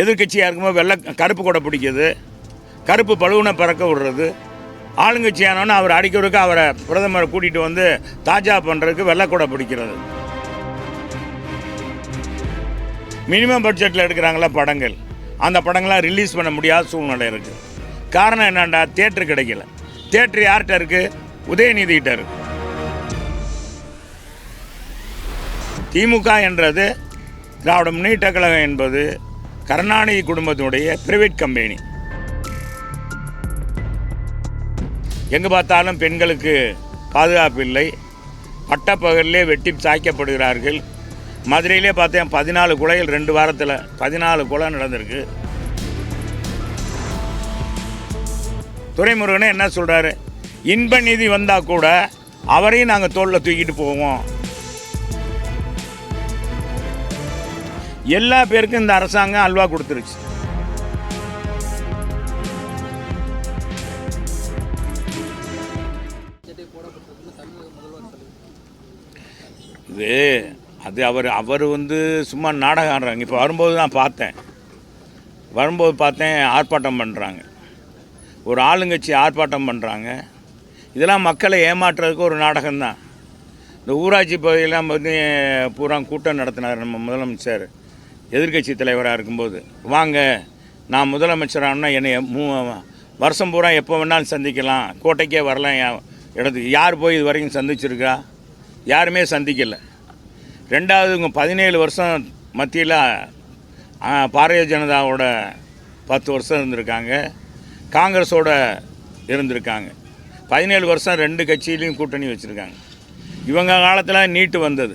எதிர்க்கட்சியாக இருக்கும்போது வெள்ளை கருப்பு கொடை பிடிக்குது. கருப்பு பழுவனை பறக்க விடுறது. ஆளுங்கட்சியானோன்னு அவர் அடிக்கிறதுக்கு அவரை பிரதமரை கூட்டிகிட்டு வந்து தாஜா பண்ணுறதுக்கு வெள்ளைக்கூடை பிடிக்கிறது. மினிமம் பட்ஜெட்டில் எடுக்கிறாங்களா படங்கள். அந்த படங்கள்லாம் ரிலீஸ் பண்ண முடியாத சூழ்நிலை இருக்குது காரணம் என்னண்டா? தேட்டர் கிடைக்கல. தேட்டர் யார்கிட்ட இருக்குது உதயநிதிகிட்ட இருக்கு. திமுக என்றது திராவிட முன்னேற்ற கழகம் என்பது கருணாநிதி குடும்பத்தினுடைய பிரைவேட் கம்பெனி. எங்கே பார்த்தாலும் பெண்களுக்கு பாதுகாப்பு இல்லை. பட்டப்பகலிலே வெட்டி சாய்க்கப்படுகிறார்கள். மதுரையிலே பார்த்தேன் பதினாலு கொலைகள் ரெண்டு வாரத்தில் பதினாலு கொலை நடந்திருக்கு. துரைமுருகனே என்ன சொல்கிறாரு இன்ப நிதி வந்தால் கூட அவரையும் நாங்கள் தோளில் தூக்கிட்டு போவோம். எல்லா பேருக்கும் இந்த அரசாங்கம் அல்வா கொடுத்துருச்சு. இது அது அவர் அவர் வந்து சும்மா நாடகம் ஆடுறாங்க. இப்போ வரும்போது தான் பார்த்தேன். வரும்போது பார்த்தேன் ஆர்ப்பாட்டம் பண்ணுறாங்க ஒரு ஆளுங்கட்சி ஆர்ப்பாட்டம் பண்ணுறாங்க இதெல்லாம் மக்களை ஏமாற்றுறதுக்கு ஒரு நாடகம்தான். இந்த ஊராட்சி பகுதியெல்லாம் வந்து பூரா கூட்டம் நடத்தினார் நம்ம முதலமைச்சர். எதிர்க்கட்சி தலைவராக இருக்கும்போது வாங்க நான் முதலமைச்சரானா என்னை மூ வருஷம் பூரா எப்போ வேணாலும் சந்திக்கலாம். கோட்டைக்கே வரலாம் என் இடத்துக்கு. யார் போய் இது வரைக்கும் சந்திச்சிருக்கா? யாருமே சந்திக்கலை. ரெண்டாவது இவங்க பதினேழு வருஷம் மத்தியில் பாரதிய ஜனதாவோட பத்து வருஷம் இருந்திருக்காங்க. காங்கிரஸோட இருந்திருக்காங்க. பதினேழு வருஷம் ரெண்டு கட்சியிலையும் கூட்டணி வச்சுருக்காங்க. இவங்க காலத்தில் நீட்டு வந்தது.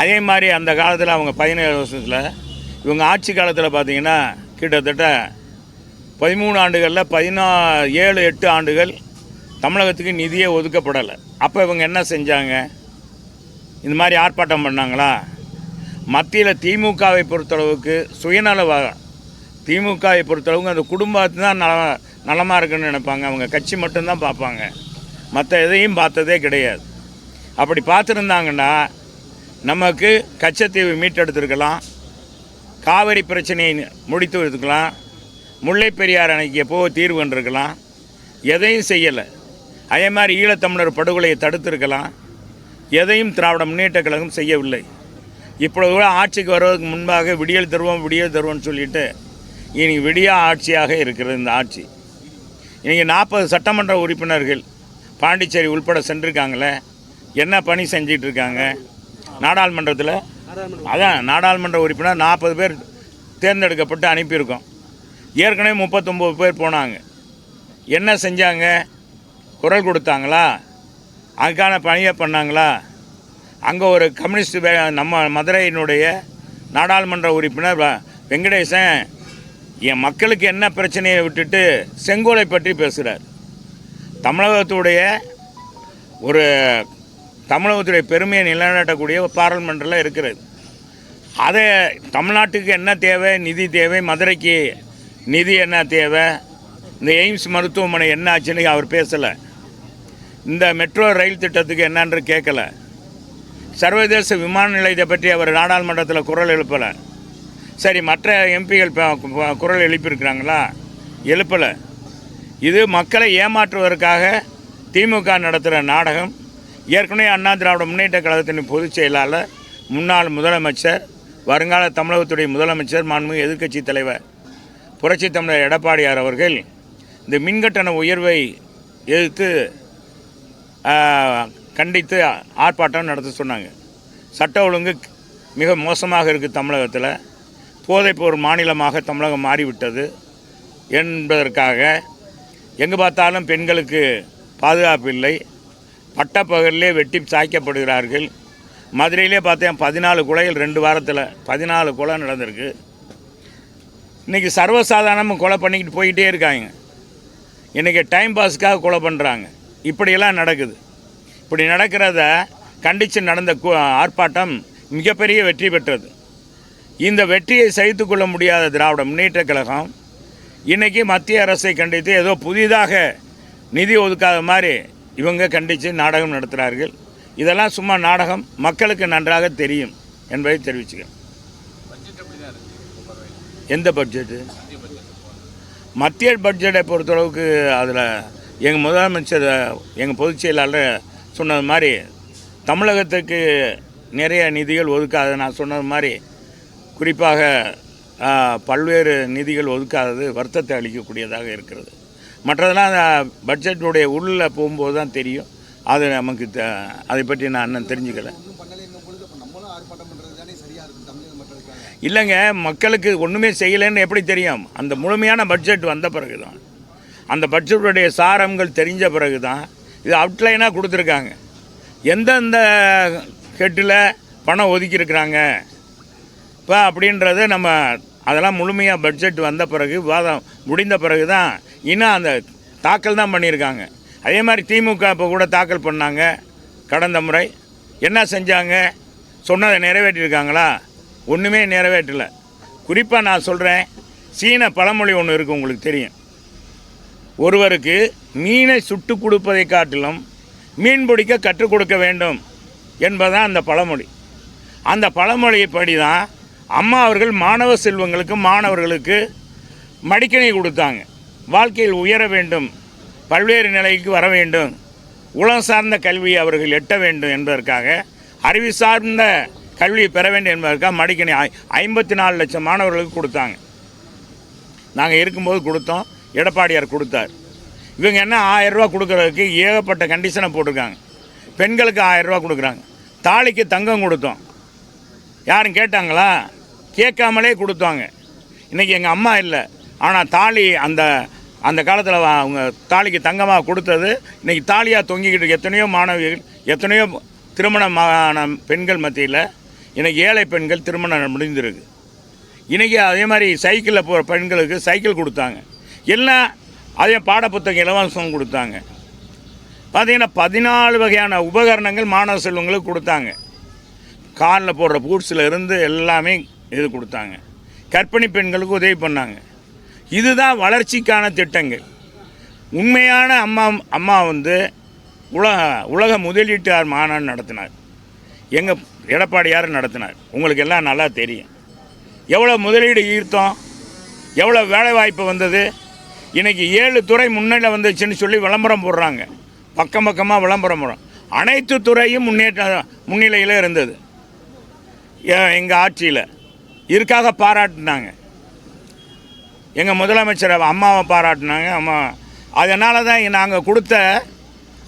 அதே மாதிரி அந்த காலத்தில் அவங்க பதினேழு வருஷத்தில் இவங்க ஆட்சி காலத்தில் பார்த்தீங்கன்னா கிட்டத்தட்ட பதிமூணு ஆண்டுகளில் பதினா ஏழு எட்டு ஆண்டுகள் தமிழகத்துக்கு நிதியே ஒதுக்கப்படலை. அப்போ இவங்க என்ன செஞ்சாங்க? இந்த மாதிரி ஆர்ப்பாட்டம் பண்ணாங்களா? மத்தியில் திமுகவை பொறுத்தளவுக்கு சுயநலவாக திமுகவை பொறுத்தளவுக்கு அந்த குடும்பத்து தான் நல நலமாக இருக்குன்னு நினைப்பாங்க. அவங்க கட்சி மட்டும்தான் பார்ப்பாங்க. மற்ற எதையும் பார்த்ததே கிடையாது. அப்படி பார்த்துருந்தாங்கன்னா நமக்கு கச்சத்தீவு மீட்டெடுத்துருக்கலாம். காவிரி பிரச்சனையை முடித்து வைத்துக்கலாம் முல்லை பெரியார் அணைக்கு எப்போ தீர்வு கண்டிருக்கலாம். எதையும் செய்யலை. அதே மாதிரி ஈழத்தமிழர் படுகொலையை தடுத்திருக்கலாம். எதையும் திராவிட முன்னேற்ற கழகம் செய்யவில்லை. இப்பொழுது கூட ஆட்சிக்கு வருவதற்கு முன்பாக விடியல் தருவோம் விடியல் தருவோம்னு சொல்லிட்டு இனி விடியா ஆட்சியாக இருக்கிறது இந்த ஆட்சி. இன்றைக்கி நாற்பது சட்டமன்ற உறுப்பினர்கள் பாண்டிச்சேரி உள்பட சென்றிருக்காங்களே. என்ன பணி செஞ்சிட்ருக்காங்க இருக்காங்க? நாடாளுமன்றத்தில்? அதான் நாடாளுமன்ற உறுப்பினர் நாற்பது பேர் தேர்ந்தெடுக்கப்பட்டு அனுப்பியிருக்கோம். ஏற்கனவே முப்பத்தொம்போது பேர் போனாங்க. என்ன செஞ்சாங்க? குரல் கொடுத்தாங்களா? அதுக்கான பணியை பண்ணாங்களா? அங்கே ஒரு கம்யூனிஸ்ட் வே நம்ம மதுரையினுடைய நாடாளுமன்ற உறுப்பினர் வெங்கடேசன் என் மக்களுக்கு என்ன பிரச்சனையை விட்டுட்டு செங்கோலை பற்றி பேசுகிறார் தமிழகத்துடைய ஒரு தமிழகத்துடைய பெருமையை நிலைநாட்டக்கூடிய ஒரு இருக்கிறது. அதை தமிழ்நாட்டுக்கு என்ன தேவை? நிதி தேவை. மதுரைக்கு நிதி என்ன தேவை? இந்த எய்ம்ஸ் மருத்துவமனை என்ன ஆச்சுன்னு அவர் பேசலை. இந்த மெட்ரோ ரயில் திட்டத்துக்கு என்னன்று கேட்கல. சர்வதேச விமான நிலையத்தை பற்றி அவர் நாடாளுமன்றத்தில் குரல் எழுப்பலை. சரி மற்ற எம்பிகள் குரல் எழுப்பியிருக்கிறாங்களா? எழுப்பலை. இது மக்களை ஏமாற்றுவதற்காக திமுக நடத்துகிற நாடகம். ஏற்கனவே அண்ணா திராவிட முன்னேற்ற கழகத்தின் பொதுச் செயலாளர் முன்னாள் முதலமைச்சர் வருங்கால தமிழகத்துடைய முதலமைச்சர் மாண்புமிகு எதிர்க்கட்சி தலைவர் புரட்சி தமிழர் எடப்பாடியார் அவர்கள் இந்த மின்கட்டண உயர்வை எதிர்த்து கண்டித்து ஆர்ப்பாட்டம் நடத்த சொன்னாங்க. சட்ட ஒழுங்கு மிக மோசமாக இருக்குது தமிழகத்தில். போதைப்பொருள் மாநிலமாக தமிழகம் மாறிவிட்டது என்பதற்காக எங்கே பார்த்தாலும் பெண்களுக்கு பாதுகாப்பு இல்லை. பட்டப்பகலிலே வெட்டி சாய்க்கப்படுகிறார்கள். மதுரையிலே பார்த்தேன் பதினாலு கொலைகள் ரெண்டு வாரத்தில் பதினாலு கொலை நடந்திருக்கு. இன்றைக்கி சர்வசாதாரணமாக கொலை பண்ணிக்கிட்டு போயிட்டே இருக்காங்க. இன்றைக்கி டைம் பாஸ்க்காக கொலை பண்ணுறாங்க இப்படியெல்லாம் நடக்குது. இப்படி நடக்கிறத கண்டித்து நடந்த கு- ஆர்ப்பாட்டம் மிகப்பெரிய வெற்றி பெற்றது. இந்த வெற்றியை சகித்து கொள்ள முடியாத திராவிட முன்னேற்ற கழகம் இன்றைக்கி மத்திய அரசை கண்டித்து ஏதோ புதிதாக நிதி ஒதுக்காத மாதிரி இவங்க கண்டித்து நாடகம் நடத்துகிறார்கள் இதெல்லாம் சும்மா நாடகம் மக்களுக்கு நன்றாக தெரியும் என்பதை தெரிவிச்சுக்கிறேன். எந்த பட்ஜெட்டு மத்திய பட்ஜெட்டை பொறுத்தளவுக்கு அதில் எங்கள் முதலமைச்சர் எங்கள் பொதுச் செயலாளர் சொன்னது மாதிரி தமிழகத்துக்கு நிறைய நிதிகள் ஒதுக்காது நான் சொன்னது மாதிரி குறிப்பாக பல்வேறு நிதிகள் ஒதுக்காதது வருத்தத்தை அளிக்கக்கூடியதாக இருக்கிறது. மற்றதெல்லாம் அந்த பட்ஜெட்டுடைய உள்ளே போகும்போது தான் தெரியும். அது நமக்கு த- அதை பற்றி நான் இன்னும் தெரிஞ்சுக்கல. இல்லைங்க மக்களுக்கு ஒன்றுமே செய்யலைன்னு எப்படி தெரியும்? அந்த முழுமையான பட்ஜெட் வந்த பிறகு தான் அந்த பட்ஜெட்டுடைய சாரங்கள் தெரிஞ்ச பிறகு தான் இது அவுட்லைனாக கொடுத்துருக்காங்க. எந்தெந்த ஹெட்டில் பணம் ஒதுக்கியிருக்கிறாங்க? இப்போ அப்படின்றத நம்ம அதெல்லாம் முழுமையாக பட்ஜெட் வந்த பிறகு விவாதம் முடிந்த பிறகு தான் இன்னும் அந்த தாக்கல் தான் பண்ணியிருக்காங்க. அதே மாதிரி திமுக இப்போ கூட தாக்கல் பண்ணாங்க கடந்த முறை. என்ன செஞ்சாங்க? சொன்னதை நிறைவேற்றியிருக்காங்களா ஒன்றுமே நிறைவேற்றலை. குறிப்பாக நான் சொல்கிறேன் சீன பழமொழி ஒன்று இருக்குது உங்களுக்கு தெரியும். ஒருவருக்கு மீனை சுட்டு கொடுப்பதை காட்டிலும் மீன் பிடிக்க கற்றுக் கொடுக்க வேண்டும் என்பதுதான் அந்த பழமொழி. அந்த பழமொழியைப்படி தான் அம்மா அவர்கள் மாணவ செல்வங்களுக்கு மாணவர்களுக்கு மடிக்கணி கொடுத்தாங்க. வாழ்க்கையில் உயர வேண்டும் பல்வேறு நிலைக்கு வர வேண்டும் உலகம் சார்ந்த கல்வியை அவர்கள் எட்ட வேண்டும் என்பதற்காக அறிவு சார்ந்த கல்வியை பெற வேண்டும் என்பதற்காக மடிக்கணி ஐ- ஐம்பத்தி நாலு லட்சம் மாணவர்களுக்கு கொடுத்தாங்க. நாங்கள் இருக்கும்போது கொடுத்தோம் எடப்பாடியார் கொடுத்தார். இவங்க என்ன ஆயிரம் கொடுக்குறதுக்கு ஏகப்பட்ட கண்டிஷனை போட்டிருக்காங்க. பெண்களுக்கு ஆயிரம் கொடுக்குறாங்க. தாலிக்கு தங்கம் கொடுத்தோம். யாரும் கேட்டாங்களா? கேட்காமலே கொடுத்தாங்க. இன்றைக்கி எங்கள் அம்மா இல்லை. ஆனால் தாலி அந்த அந்த காலத்தில் அவங்க தாலிக்கு தங்கமாக கொடுத்தது. இன்றைக்கி தாலியாக தொங்கிக்கிட்டு எத்தனையோ மாணவிகள் எத்தனையோ திருமணமான பெண்கள் மத்தியில் இன்றைக்கி ஏழை பெண்கள் திருமணம் முடிந்திருக்கு. இன்றைக்கி அதே மாதிரி சைக்கிளில் போகிற பெண்களுக்கு சைக்கிள் கொடுத்தாங்க. எல்லாம் அதே பாடப்புத்தகம் இலவசம் கொடுத்தாங்க. பார்த்தீங்கன்னா பதினாலு வகையான உபகரணங்கள் மாணவ செல்வங்களுக்கு கொடுத்தாங்க. காலில் போடுற பூட்ஸில் இருந்து எல்லாமே இது கொடுத்தாங்க. கர்ப்பிணி பெண்களுக்கு உதவி பண்ணாங்க. இதுதான் வளர்ச்சிக்கான திட்டங்கள். உண்மையான அம்மா அம்மா வந்து உலக உலக முதலீட்டார் மாநாடு நடத்தினார். எங்கள் எடப்பாடியார் நடத்தினார். உங்களுக்கு எல்லாம் நல்லா தெரியும். எவ்வளோ முதலீடு ஈர்த்தோம் எவ்வளோ வேலைவாய்ப்பு வந்தது இன்றைக்கி ஏழு துறை முன்னிலை வந்துச்சுன்னு சொல்லி விளம்பரம் போடுறாங்க. பக்கம் பக்கமாக விளம்பரம் போடுறோம் அனைத்து துறையும் முன்னேற்ற முன்னிலையில் இருந்தது. எங்கள் ஆட்சியில். இதுக்காக பாராட்டினாங்க. எங்கள் முதலமைச்சர் அம்மாவை பாராட்டினாங்க. அம்மா அதனால தான் நாங்கள் கொடுத்த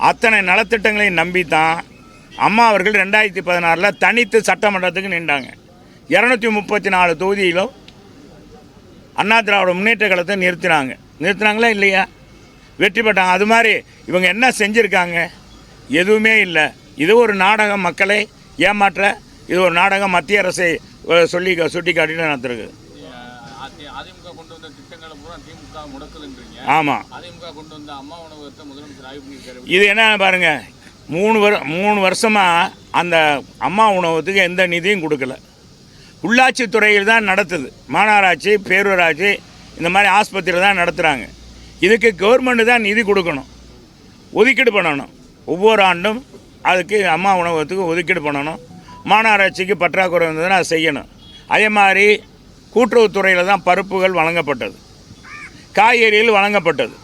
அத்தனை நலத்திட்டங்களையும் நம்பி தான் அம்மா அவர்கள் ரெண்டாயிரத்தி பதினாறில் தனித்து சட்டமன்றத்துக்கு நின்றாங்க. இரநூத்தி முப்பத்தி நாலு தொகுதியிலும் அண்ணா திராவிட முன்னேற்ற கழகத்தை நிறுத்தினாங்க. நிறுத்தினாங்களா இல்லையா? வெற்றி பெற்றாங்க. அது மாதிரி இவங்க என்ன செஞ்சுருக்காங்க? எதுவுமே இல்லை. இது ஒரு நாடகம் மக்களை ஏமாற்ற இது ஒரு நாடகம் மத்திய அரசை சொல்லி சுட்டி காட்டிட்டு நடத்துருக்கு அதி- அதிமுக கொண்டு வந்த திட்டங்களை பூரா திமுக முடக்குதுன்றீங்க ஆமாம் அதிமுக கொண்டு வந்த அம்மா உணவகத்தை முதலமைச்சர் ஆய்வு பண்ணியிருக்காரு இது என்ன பாருங்க மூணு வரு மூணு வருஷமாக அந்த அம்மா உணவகத்துக்கு எந்த நிதியும் கொடுக்கல. உள்ளாட்சி துறையில் தான் நடத்துது. மாநகராட்சி பேரூராட்சி இந்த மாதிரி ஆஸ்பத்திரியில் தான் நடத்துகிறாங்க இதுக்கு கவர்மெண்ட் தான் நிதி கொடுக்கணும். ஒதுக்கீடு பண்ணணும். ஒவ்வொரு ஆண்டும் அதுக்கு அம்மா உணவகத்துக்கு ஒதுக்கீடு பண்ணணும். மாநகராட்சிக்கு பற்றாக்குறை இருந்ததுன்னா அதை செய்யணும். அதே மாதிரி கூட்டுறவுத்துறையில் தான் பருப்புகள் வழங்கப்பட்டது. காய்கறிகள் வழங்கப்பட்டது.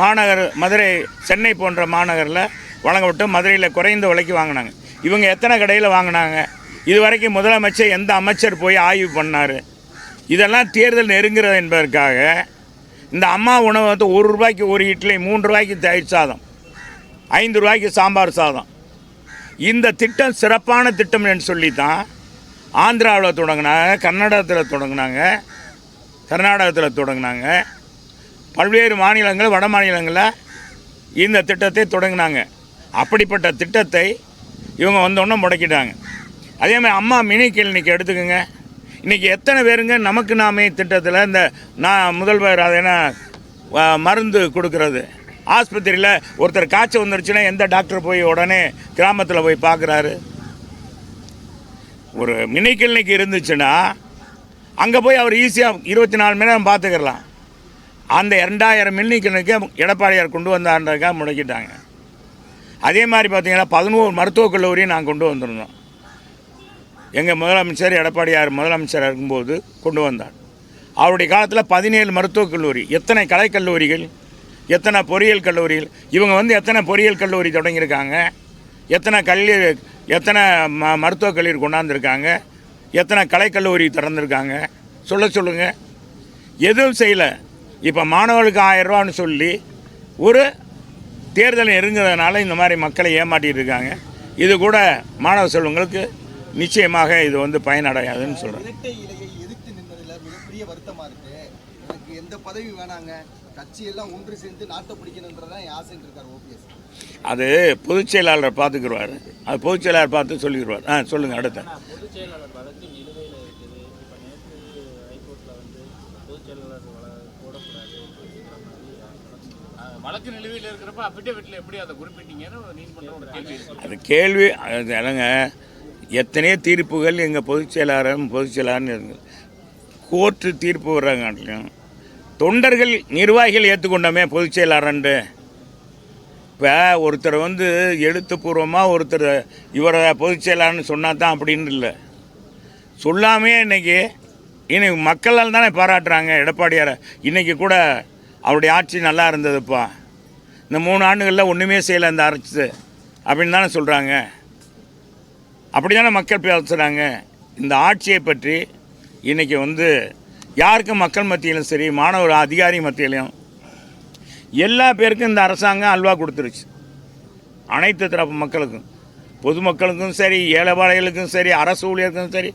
மாநகர் மதுரை சென்னை போன்ற மாநகரில் வழங்கப்பட்டு மதுரையில் குறைந்த விலைக்கு வாங்கினாங்க. இவங்க எத்தனை கடையில் வாங்கினாங்க? இது வரைக்கும் முதலமைச்சர் எந்த அமைச்சர் போய் ஆய்வு பண்ணார்? இதெல்லாம் தேர்தல் நெருங்குறது என்பதற்காக இந்த அம்மா உணவகத்தை ஒரு ரூபாய்க்கு ஒரு இட்லி மூன்று ரூபாய்க்கு தயிர் சாதம் ஐந்து ரூபாய்க்கு சாம்பார் சாதம். இந்த திட்டம் சிறப்பான திட்டம் என்று சொல்லி தான் ஆந்திராவில் தொடங்கினாங்க கர்நாடகத்தில் தொடங்கினாங்க கர்நாடகத்தில் தொடங்கினாங்க. பல்வேறு மாநிலங்கள் வட மாநிலங்களில் இந்த திட்டத்தை தொடங்கினாங்க. அப்படிப்பட்ட திட்டத்தை இவங்க வந்தோடனே முடக்கிட்டாங்க. அதே மாதிரி அம்மா மினி கிளினிக் எடுத்துக்கோங்க. இன்றைக்கி எத்தனை பேருங்க நமக்கு நாமே திட்டத்தில் இந்த நான் முதல்வர் அது என்ன மருந்து கொடுக்கறது. ஆஸ்பத்திரியில் ஒருத்தர் காய்ச்சல் வந்துருச்சுன்னா எந்த டாக்டர் போய் உடனே கிராமத்தில் போய் பார்க்குறாரு ஒரு மினி கிளினிக் இருந்துச்சுன்னா அங்கே போய் அவர் ஈஸியாக இருபத்தி நாலு மணி நேரம் பார்த்துக்கலாம் அந்த ரெண்டாயிரம் மில்லிக்கணுக்கு எடப்பாடியார் கொண்டு வந்தான்றக்காக முடக்கிட்டாங்க. அதே மாதிரி பார்த்தீங்கன்னா பதினோரு மருத்துவக் கல்லூரியும் நான் கொண்டு வந்திருந்தோம். எங்கள் முதலமைச்சர் எடப்பாடியார் முதலமைச்சர் இருக்கும்போது கொண்டு வந்தார். அவருடைய காலத்தில் பதினேழு மருத்துவக் கல்லூரி எத்தனை கலைக்கல்லூரிகள் எத்தனை பொறியியல் கல்லூரிகள் இவங்க வந்து எத்தனை பொறியியல் கல்லூரி தொடங்கியிருக்காங்க எத்தனை கல்வி எத்தனை ம மருத்துவக் கல்லூரி கொண்டாந்துருக்காங்க எத்தனை கலைக்கல்லூரி திறந்துருக்காங்க சொல்ல சொல்லுங்கள் எதுவும் செய்யலை. இப்போ மாணவர்களுக்கு ஆயிரம் ரூபான்னு சொல்லி ஒரு தேர்தல் நெருங்குறதுனால இந்த மாதிரி மக்களை ஏமாட்டிட்டு இருக்காங்க. இது கூட மாணவ செல்வங்களுக்கு நிச்சயமாக இது வந்து பயனடையாதுன்னு சொல்கிறேன் இரட்டை இலையை எதிர்த்து நின்றதுல மிகப்பெரிய வருத்தமா இருக்கு. எனக்கு எந்த பதவி வேணாங்க. கட்சி எல்லாம் ஒன்று சேர்ந்து நாட்டை பிடிக்கணுன்றதான் என் ஆசைன்னு இருக்காரு ஓபிஎஸ். அது பொதுச் செயலாளர் பார்த்துக்குருவார். அது பொதுச் செயலாளர் பார்த்து சொல்லிடுவார் ஆ சொல்லுங்கள் அடுத்த. வழக்கு நிலுவையில் இருக்கிறப்ப அஃபிடவிட்டில் எப்படி அதை குறிப்பிட்டீங்கன்னு நீதிமன்றம் கேள்வி அது கேள்வி அது என்னங்க எத்தனையோ தீர்ப்புகள் எங்கள் பொதுச் செயலாளரும் பொதுச் செயலாளர்னு கோர்ட்டு தீர்ப்பு வர்றாங்க தொண்டர்கள் நிர்வாகிகள் ஏற்றுக்கொண்டோமே பொதுச் செயலாளர்ன்ட்டு. இப்போ ஒருத்தர் வந்து எழுத்துப்பூர்வமாக ஒருத்தர் இவரை பொதுச் செயலாளர்னு சொன்னால் தான் அப்படின்னு இல்லை. சொல்லாமே இன்னைக்கு இன்னைக்கு மக்களால் தானே பாராட்டுறாங்க எடப்பாடியாரை. இன்னைக்கு கூட அவருடைய ஆட்சி நல்லா இருந்ததுப்பா. இந்த மூணு ஆண்டுகளில் ஒன்றுமே செய்யலை அந்த அரசு. அப்படின்னு தானே சொல்கிறாங்க அப்படி தானே மக்கள் பேசுகிறாங்க இந்த ஆட்சியை பற்றி இன்றைக்கி வந்து யாருக்கும் மக்கள் மத்தியிலும் சரி மாணவர் அதிகாரி மத்தியிலையும் எல்லா பேருக்கும் இந்த அரசாங்கம் அல்வா கொடுத்துருச்சு. அனைத்து தரப்பு மக்களுக்கும். பொதுமக்களுக்கும் சரி ஏழைப்பாளைகளுக்கும் சரி அரசு ஊழியருக்கும் சரி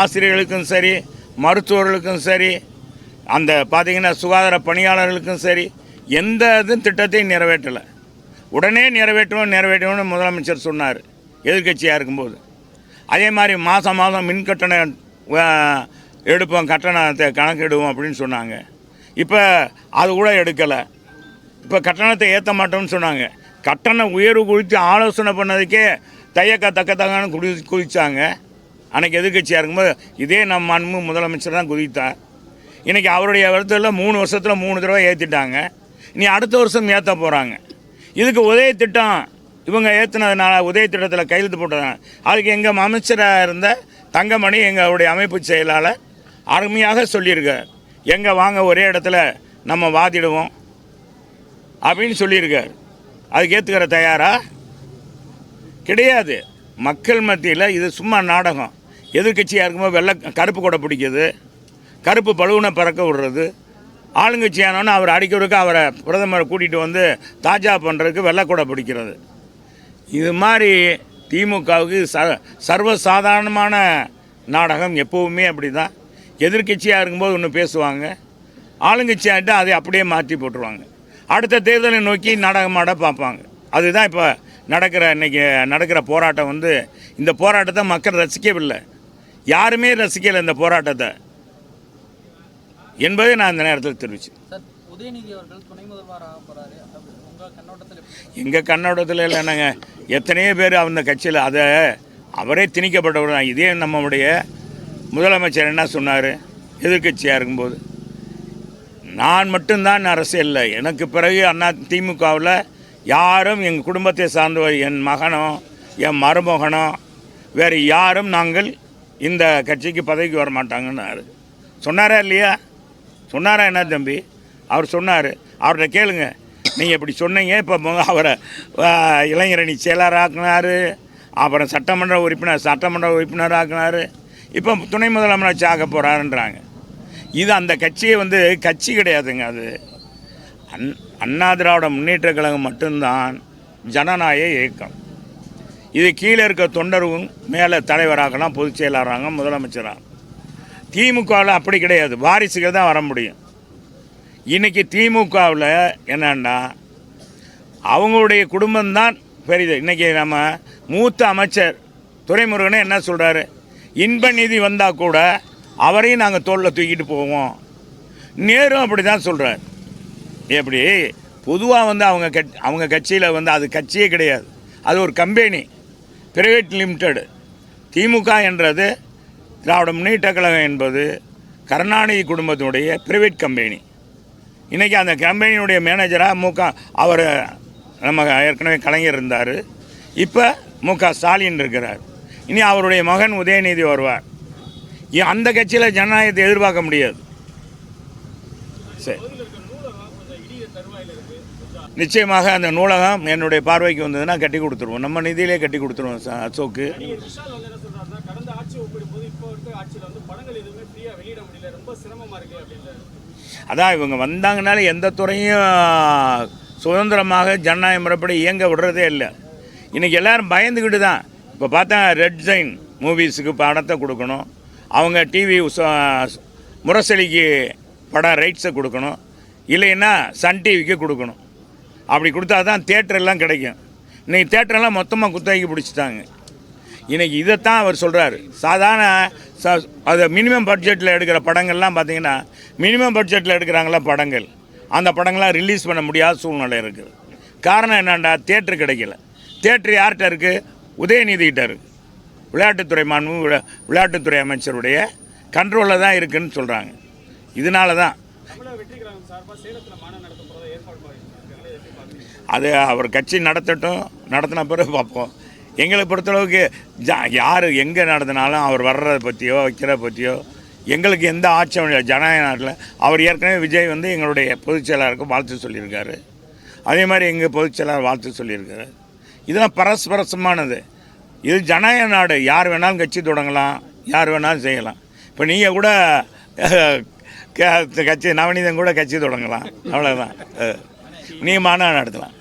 ஆசிரியர்களுக்கும் சரி மருத்துவர்களுக்கும் சரி அந்த பார்த்திங்கன்னா சுகாதார பணியாளர்களுக்கும் சரி எந்த இதுவும் திட்டத்தையும் நிறைவேற்றலை. உடனே நிறைவேற்றுவோம் நிறைவேற்றுவோம்னு முதலமைச்சர் சொன்னார். எதிர்க்கட்சியாக இருக்கும்போது. அதே மாதிரி மாதம் மாதம் மின் கட்டணம் எடுப்போம் கட்டணத்தை கணக்கிடுவோம் அப்படின்னு சொன்னாங்க. இப்போ அது கூட எடுக்கலை. இப்போ கட்டணத்தை ஏற்ற மாட்டோம்னு சொன்னாங்க. கட்டண உயர்வு குறித்து ஆலோசனை பண்ணதுக்கே தையக்க தக்க தக்கன்னு குதி குதித்தாங்க அன்றைக்கி எதிர்க்கட்சியாக இருக்கும்போது இதே நம்ம அன்பு முதலமைச்சர் தான் குதித்தார். இன்றைக்கி அவருடைய வருத்தத்தில் மூணு வருஷத்தில் மூணு தடவை ஏற்றிட்டாங்க இனி அடுத்த வருஷம் ஏற்ற போகிறாங்க இதுக்கு உதய திட்டம் இவங்க ஏற்றுனதுனால உதய திட்டத்தில் கையெழுத்து போட்டதுனால. அதுக்கு எங்கள் அமைச்சராக இருந்த தங்கமணி எங்களுடைய அமைப்பு செயலாளர் அருமையாக சொல்லியிருக்கார். எங்கே வாங்க ஒரே இடத்துல நம்ம வாதிடுவோம் அப்படின்னு சொல்லியிருக்கார். அதுக்கு ஏற்றுக்கிற தயாரா? கிடையாது. மக்கள் மத்தியில் இது சும்மா நாடகம். எதிர்க்கட்சியாக இருக்கும்போது வெள்ளை கருப்பு கொடை பிடிக்குது. கருப்பு பலூனை பறக்க விடுறது. ஆளுங்கட்சியானோன்னு அவர் அடிக்கிறதுக்கு அவரை பிரதமரை கூட்டிகிட்டு வந்து தாஜா பண்ணுறதுக்கு வெள்ளைக்கூடை பிடிக்கிறது. இது மாதிரி திமுகவுக்கு ச சர்வசாதாரணமான நாடகம் எப்போவுமே அப்படி தான் எதிர்க்கட்சியாக இருக்கும்போது ஒன்று பேசுவாங்க. ஆளுங்கட்சியாகிட்ட அதை அப்படியே மாற்றி போட்டுருவாங்க. அடுத்த தேர்தலை நோக்கி நாடகமாட பார்ப்பாங்க. அதுதான் இப்போ நடக்கிற இன்னைக்கு நடக்கிற போராட்டம் வந்து இந்த போராட்டத்தை மக்கள் ரசிக்கவில்லை. யாருமே ரசிக்கலை இந்த போராட்டத்தை என்பதை நான் இந்த நேரத்தில் தெரிவிச்சேன் சார் உதயநிதி அவர்கள் துணை முதல்வர் ஆக போகிறாரு உங்கள் கண்ணோட்டத்தில் எப்படி எங்கள் கண்ணோட்டத்தில் இல்லைனாங்க எத்தனையோ பேர் அந்த கட்சியில் அதை அவரே திணிக்கப்பட்டவர் தான். இதே நம்மளுடைய முதலமைச்சர் என்ன சொன்னார்? எதிர்க்கட்சியாக இருக்கும்போது. நான் மட்டும்தான் அரசியலில். எனக்கு பிறகு அண்ணா திமுகவில் யாரும் எங்கள் குடும்பத்தை சார்ந்தவர் என் மகனோ என் மருமகனோ வேறு யாரும் நாங்கள் இந்த கட்சிக்கு பதவிக்கு வர மாட்டாங்கன்னாரு சொன்னாரா இல்லையா? சொன்னாரா என்ன தம்பி? அவர் சொன்னார். அவர்கிட்ட கேளுங்க. நீங்கள் இப்படி சொன்னீங்க இப்போ அவரை இளைஞரணி செயலர் ஆக்குனாரு அப்புறம் சட்டமன்ற உறுப்பினர் சட்டமன்ற உறுப்பினர் ஆக்குனாரு இப்போ துணை முதலமைச்சர் ஆக போகிறாருன்றாங்க இது அந்த கட்சியை வந்து கட்சி கிடையாதுங்க அது. அன் அண்ணா திராவிட முன்னேற்ற கழகம் மட்டும்தான் ஜனநாயக இயக்கம். இது கீழே இருக்க தொண்டரும் மேலே தலைவராகலாம் பொதுச் செயலாளராக முதலமைச்சராக திமுகவில் அப்படி கிடையாது. வாரிசுகள் தான் வர முடியும். இன்றைக்கி திமுகவில் என்னன்னா அவங்களுடைய குடும்பம்தான் பெரியது இன்றைக்கி நம்ம மூத்த அமைச்சர் துரைமுருகனே என்ன சொல்கிறாரு இன்ப நிதி வந்தால் கூட அவரையும் நாங்கள் தோளில் தூக்கிட்டு போவோம். நேரும் அப்படி தான் சொல்கிறார் எப்படி? பொதுவாக வந்து அவங்க கட் அவங்க கட்சியில் வந்து அது கட்சியே கிடையாது. அது ஒரு கம்பெனி. பிரைவேட் லிமிட்டெடு திமுக என்றது திராவிட முன்னேற்ற கழகம் என்பது கருணாநிதி குடும்பத்தினுடைய பிரைவேட் கம்பெனி இன்றைக்கி அந்த கம்பெனியினுடைய மேனேஜராக மு க அவர் நம்ம ஏற்கனவே கலைஞர் இருந்தார். இப்போ மு க ஸ்டாலின் இருக்கிறார். இனி அவருடைய மகன் உதயநிதி வருவார். அந்த கட்சியில் ஜனநாயகத்தை எதிர்பார்க்க முடியாது. சரி. நிச்சயமாக அந்த நூலகம் என்னுடைய பார்வைக்கு வந்ததுன்னா கட்டி கொடுத்துருவோம். நம்ம நிதியிலே கட்டி கொடுத்துருவோம் அசோக்கு நடிகர் விஷால் வந்து என்ன சொல்றாருன்னா கடந்த ஆட்சி ஒப்பிடும்போது இப்போ இருக்க ஆட்சியில் வந்து படங்கள் எதுவுமே ஃப்ரீயாக வெளியிட முடியல. ரொம்ப சிரமமாக இருக்கு அப்படின்றாரு அதான் இவங்க வந்தாங்கனால எந்த துறையும் சுதந்திரமாக ஜனநாயக முறைப்படி இயங்க விடுறதே இல்லை. இன்றைக்கி எல்லோரும் பயந்துக்கிட்டு தான். இப்போ பார்த்தா ரெட் ஜைன் மூவிஸுக்கு படத்தை கொடுக்கணும். அவங்க டிவி முரசொலிக்கு படம் ரைட்ஸை கொடுக்கணும். இல்லைன்னா சன் டிவிக்கு கொடுக்கணும். அப்படி கொடுத்தா தான் தேட்டரெல்லாம் கிடைக்கும். இன்றைக்கி தேட்டரெல்லாம் மொத்தமாக குத்தகைக்கு பிடிச்சிட்டாங்க. இன்னைக்கு இதைத்தான் அவர் சொல்கிறாரு சாதாரண ச அது மினிமம் பட்ஜெட்டில் எடுக்கிற படங்கள்லாம் பார்த்தீங்கன்னா மினிமம் பட்ஜெட்டில் எடுக்கிறாங்களா படங்கள். அந்த படங்கள்லாம் ரிலீஸ் பண்ண முடியாத சூழ்நிலை இருக்குது காரணம் என்னண்டா தேட்ரு கிடைக்கல. தேட்ரு யார்கிட்ட இருக்குது உதயநிதிகிட்ட இருக்குது விளையாட்டுத்துறை மாண்பு விளா- விளையாட்டுத்துறை அமைச்சருடைய கண்ட்ரோலில் தான் இருக்குதுன்னு சொல்கிறாங்க இதனால தான் அது அவர் கட்சி நடத்தட்டும் நடத்தின பிறகு பார்ப்போம். எங்களை பொறுத்தளவுக்கு ஜா யார் எங்கே நடத்தினாலும் அவர் வர்றதை பற்றியோ வைக்கிறத பற்றியோ எங்களுக்கு எந்த ஆட்சேபம் இல்லை. ஜனநாயக நாட்டில் அவர் ஏற்கனவே விஜய் வந்து எங்களுடைய பொதுச் செயலாளருக்கு வாழ்த்து சொல்லியிருக்காரு. அதே மாதிரி எங்கள் பொதுச் செயலாளர் வாழ்த்து சொல்லியிருக்காரு. இதெல்லாம் பரஸ்பரசமானது. இது ஜனநாயக நாடு. யார் வேணாலும் கட்சி தொடங்கலாம். யார் வேணாலும் செய்யலாம். இப்போ நீங்கள் கூட கட்சி நவநீதம் கூட கட்சி தொடங்கலாம். அவ்வளோதான் நீங்கள் மாநாடு நடத்தலாம்.